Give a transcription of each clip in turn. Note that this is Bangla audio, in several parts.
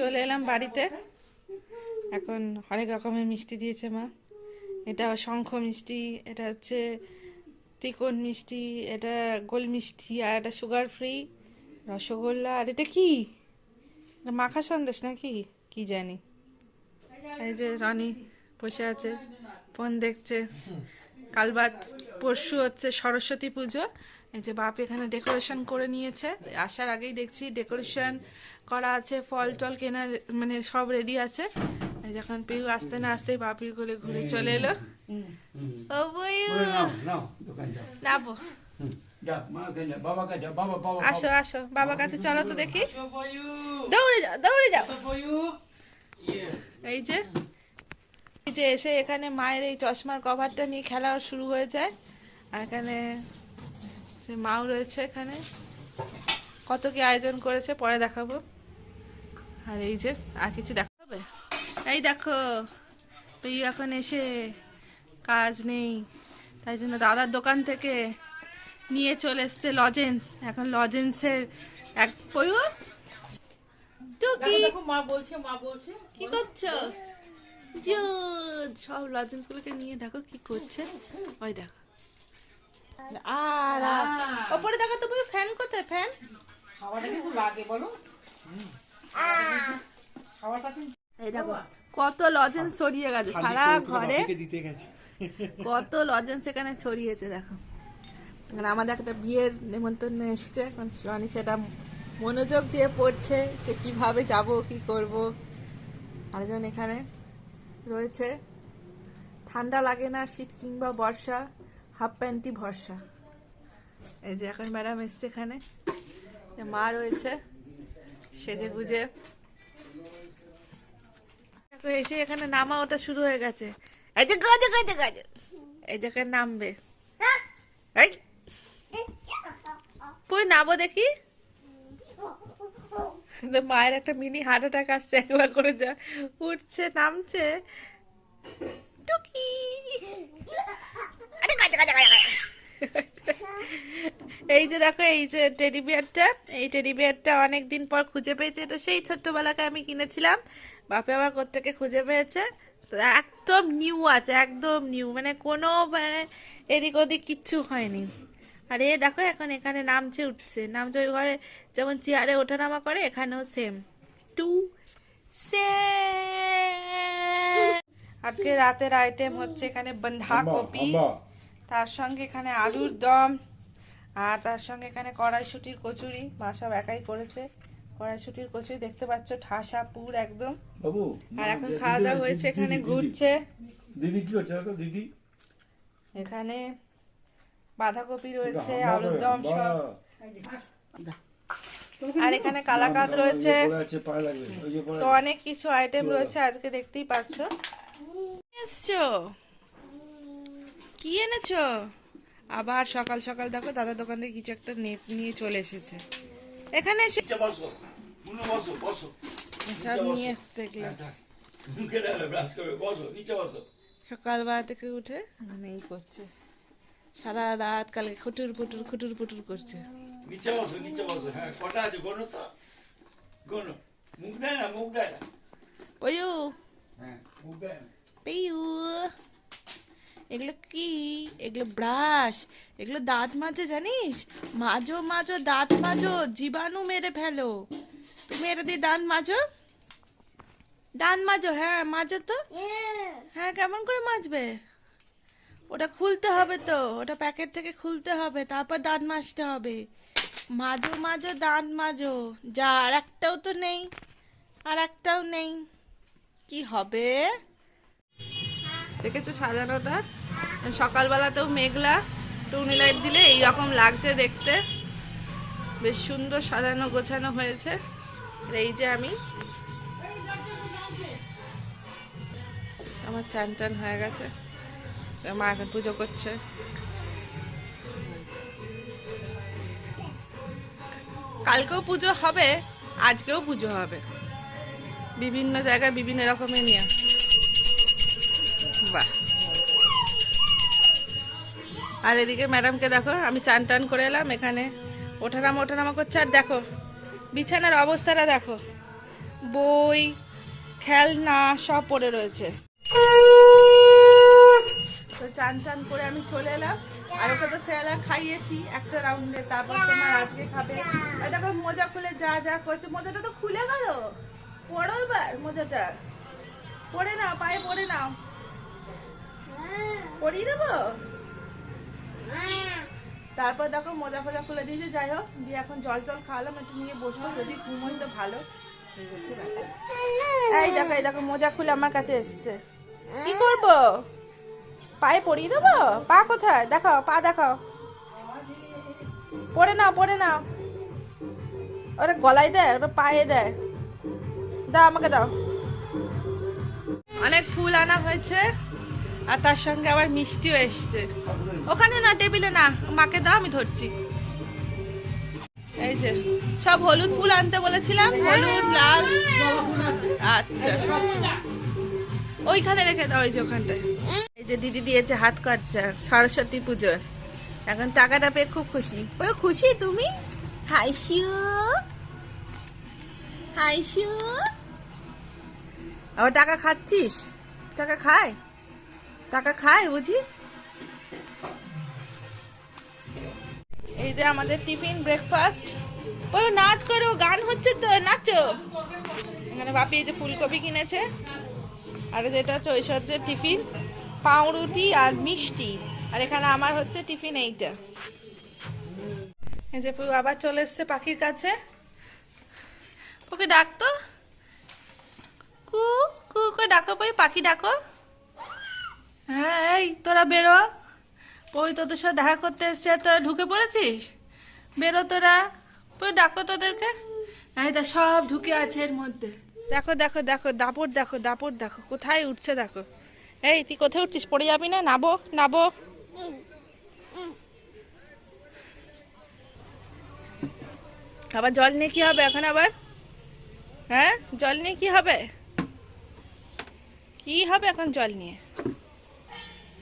চলে এলাম বাড়িতে। এখন অনেক রকমের মিষ্টি দিয়েছে মা। এটা শঙ্খ মিষ্টি, এটা হচ্ছে তিকোন মিষ্টি, এটা গোল মিষ্টি, আর এটা সুগার ফ্রি রসগোল্লা, আর এটা কি? মাখা সন্দেশ নাকি? কি জানি। এই যে রনি বসে আছে, ফোন দেখছে। কালবাদ পরশু হচ্ছে সরস্বতী পুজো এই যে বাপ এখানে ডেকোরেশন করে নিয়েছে। আসার আগেই দেখছি ডেকোরেশন করা আছে ফল টল কেনার মানে সব রেডি আছে। যখন পিউ আসতে না আসতেই বাপির কোলে ঘুরে চলে এলো। ও নাবো। আসো আসো বাবার কাছে চলো তো দেখি। দৌড়ে যাও দৌড়ে যাও। এই যে এই যে এসে এখানে মায়ের এই চশমার কভারটা নিয়ে খেলা শুরু হয়ে যায়। এখানে যে মাও রয়েছে এখানে। কত কি আয়োজন করেছে পরে দেখাবো। আর এই যে আর কিছু দেখা হবে? এই দেখো তুই এখন এসে কাজ নেই। তাই জন্য দাদার দোকান থেকে নিয়ে চলে এসছে লজেন্স এখন লজেন্সের এক পয়ু। টুকি দেখো মা বলছে মা বলছে। কি করছ? সব লজেন্স গুলোকে নিয়ে দেখো কি করছে। ওই দেখো। আর। ওপরে দেখো তুমি ফ্যান কোথায় ফ্যান? হাওয়াটা কিন্তু লাগে বলো। হাওয়াটা কিন্তু এই দেখো কত লজেন্স ছড়িয়ে গেছে সারা ঘরে কত লজেন্স এখানে ছড়িয়েছে দেখো। মানে আমাদের একটা বিয়ের নেমন্তন্ন এসছে এখন রনি সেটা মনোযোগ দিয়ে পড়ছে যে কীভাবে যাব কি করব। আরেকজন এখানে রয়েছে। ঠান্ডা লাগে না শীত কিংবা বর্ষা। হাফ প্যান্টই ভরসা। এই যে এখন ম্যাডাম এসছে এখানে। মা রয়েছে, সেজে গুজে। এসে এখানে নামা ওটা শুরু হয়ে গেছে। এই যে গজে গজে গজে। এই যে নামবে। এই। কই নাবো দেখি। মায়ের একটা মিনি হার্ট অ্যাটাক আসছে, একবার করে যা। উঠছে, নামছে। টুকি। এই যে দেখো, এই যে টেডি বিয়ারটা এই টেডি বিয়ারটা অনেক দিন পর খুঁজে পেয়েছে। এটা সেই ছোট্টবেলাকে আমি কিনেছিলাম। বাপে আবার কোত্থেকে খুঁজে পেয়েছে? একদম নিউ আছে, একদম নিউ মানে কোনো মানে এদিক ওদিক কিচ্ছু হয়নি। আর এ দেখো, এখন এখানে নামছে, উঠছে। নামছে ওই ঘরে, যেমন চেয়ারে ওঠানামা করে, এখানেও সেম টু সেম আজকে রাতের আইটেম হচ্ছে এখানে বাঁধাকপি তার সঙ্গে এখানে আলুর দম আর তার সঙ্গে এখানে কড়াইশুটির কচুরি মা সব একাই করেছে। কড়াইশুটির কচুরি দেখতে পাচ্ছ ঠাসা পুর একদম। আর এখন খাওয়া দাওয়া হয়েছে এখানে ঘুরছে। দিদি কি দেখো দিদি? এখানে বাঁধাকপি রয়েছে আলুর দম সব। আর এখানে কালাকাদ রয়েছে। তো অনেক কিছু আইটেম রয়েছে আজকে দেখতেই পাচ্ছ। এসছো? কি এনেছো? আবার সকাল সকাল দেখো দাদার দোকান থেকে কিছু একটা নেট নিয়ে চলে এসেছে। এখানে এসে সব নিয়ে এসছে বসো সকালবেলা থেকে উঠে করছে। সারা রাত কালকে খুটুর পুটুর খুটুর পুটুর করছে। নিচে বসো নিচে বসো। হ্যাঁ কটা আছে? গোনো তো? গোনো। মুখ দেয় না মুখ দেয় না। ওয়ু। হ্যাঁ মুখ দেয় না। পেয়ু। এগুলো কি? এগুলো ব্রাশ। এগুলো দাঁত মাজে, জানিস? মাজো মাজো, দাঁত মাজো, জীবাণু মেরে ফেলো। তুমি এটা দিয়ে দাঁত মাজো। দাঁত মাজো হ্যাঁ মাজো তো। হ্যাঁ কেমন করে মাজবে? ওটা খুলতে হবে তো। ওটা প্যাকেট থেকে খুলতে হবে। তারপর দাঁত মাজতে হবে। মাজো মাজো, দাঁত মাজো। যা, আর একটাও তো নেই। আর একটাও নেই। কি হবে? দেখেছ সাজানোটা? সকালবেলাতেও মেঘলা টুনি লাইট দিলে এইরকম লাগছে দেখতে। বেশ সুন্দর সাজানো গোছানো হয়েছে। এই যে আমি। আমার চান টান হয়ে গেছে। মা এখন পুজো করছে। কালকেও পুজো হবে, আজকেও পুজো হবে। বিভিন্ন জায়গায় বিভিন্ন রকমের নিয়ে আর এদিকে ম্যাডামকে দেখো, আমি চান টান করে এলাম এখানে। ওঠানামা ওঠানামা করছে। আর দেখো, বিছানার অবস্থাটা দেখো। বই, খেলনা সব পড়ে রয়েছে। তো চান চান করে আমি চলে এলাম। আর ওকে তো সেলা খাইয়েছি একটা রাউন্ডে তারপর তোমার আজকে খাবে। আর তারপর মোজা খুলে যা যা করছে। মোজাটা তো খুলে গেল। পড়ো এবার মোজাটা। পরে নাও, পায়ে পরে নাও। পরিয়ে দেবো? তারপর দেখো মোজা ফোজা খুলে দিয়েছে, যাই হোক, দিয়ে এখন জল জল খাওয়ালাম, একটু নিয়ে বসবো, যদি ঘুমোই তো ভালো। এই দেখো এই দেখো, মোজা খুলে আমার কাছে এসছে। কি করব? পায়ে পরিয়ে দেবো? পা কোথায়? দেখাও, পা দেখাও। পরে নাও পরে নাও। ওরা গলায় দেয় ওটা পায়ে দেয়। দাও, আমাকে দাও। অনেক ফুল আনা হয়েছে। আর তার সঙ্গে আবার মিষ্টিও এসছে। ওখানে না টেবিলে না মাকে দাও আমি ধরছি। এই যে সব হলুদ ফুল আনতে বলেছিলাম হলুদ লাল। আচ্ছা। ওইখানে রেখে দাও ওই যে ওখানটায়। এই যে দিদি দিয়েছে হাত খরচা সরস্বতী পুজোর। এখন টাকাটা পেয়ে খুব খুশি। ও খুশি তুমি? হাইশু হাইশু আবার টাকা খাচ্ছিস? টাকা খায়? টাকা খায় বুঝি? এই যে আমাদের টিফিন ব্রেকফাস্ট। ওই নাচ করো, গান হচ্ছে তো, নাচো। এখানে বাপি এই যে ফুলকপি কিনেছে। আর যেটা হচ্ছে ঐশ্বর্যের টিফিন, পাউরুটি আর মিষ্টি। আর এখানে আমার হচ্ছে টিফিন এইটা। এই যে আবার চলে এসছে পাখির কাছে। ওকে ডাকতো? কু কু করে ডাকো পাখি ডাকো। হ্যাঁ এই, তোরা বেরো। ওই তোদের সাথে দেখা করতে এসছে তোরা ঢুকে পড়েছিস? বেরো তোরা। ওই ডাকো তোদেরকে। এই তা সব ঢুকে আছে এর মধ্যে। দেখো দেখো দেখো, দাপট দেখো দাপট দেখো। কোথায় উঠছে দেখো। এই, তুই কোথায় উঠছিস? পড়ে যাবি না? নাবো নাবো। আবার জল নিয়ে কি হবে এখন আবার? হ্যাঁ? জল নিয়ে কি হবে? কি হবে এখন জল নিয়ে?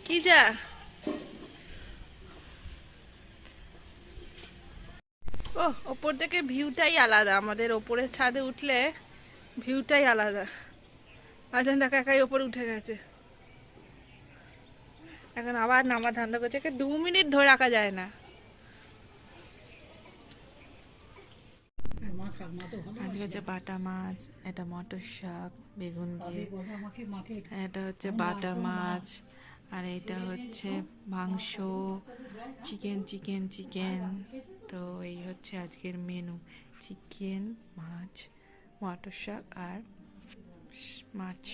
কি যা? ও ওপর থেকে ভিউটাই আলাদা। আমাদের ওপরের ছাদে উঠলে ভিউটাই আলাদা। আজান দেখা একাই ওপরে উঠে গেছে। এখন আবার নামা ধান্দা করছে। একে দু মিনিট ধরে রাখা যায় না। মা খাক মা তো ভালো আজকে হচ্ছে বাটা মাছ এটা মটর শাক বেগুন দিয়ে। বলো আমাকে মাকে এটা হচ্ছে বাটা মাছ। আর এটা হচ্ছে মাংস চিকেন চিকেন চিকেন তো এই হচ্ছে আজকের মেনু চিকেন মাছ মটর শাক আর মাছ।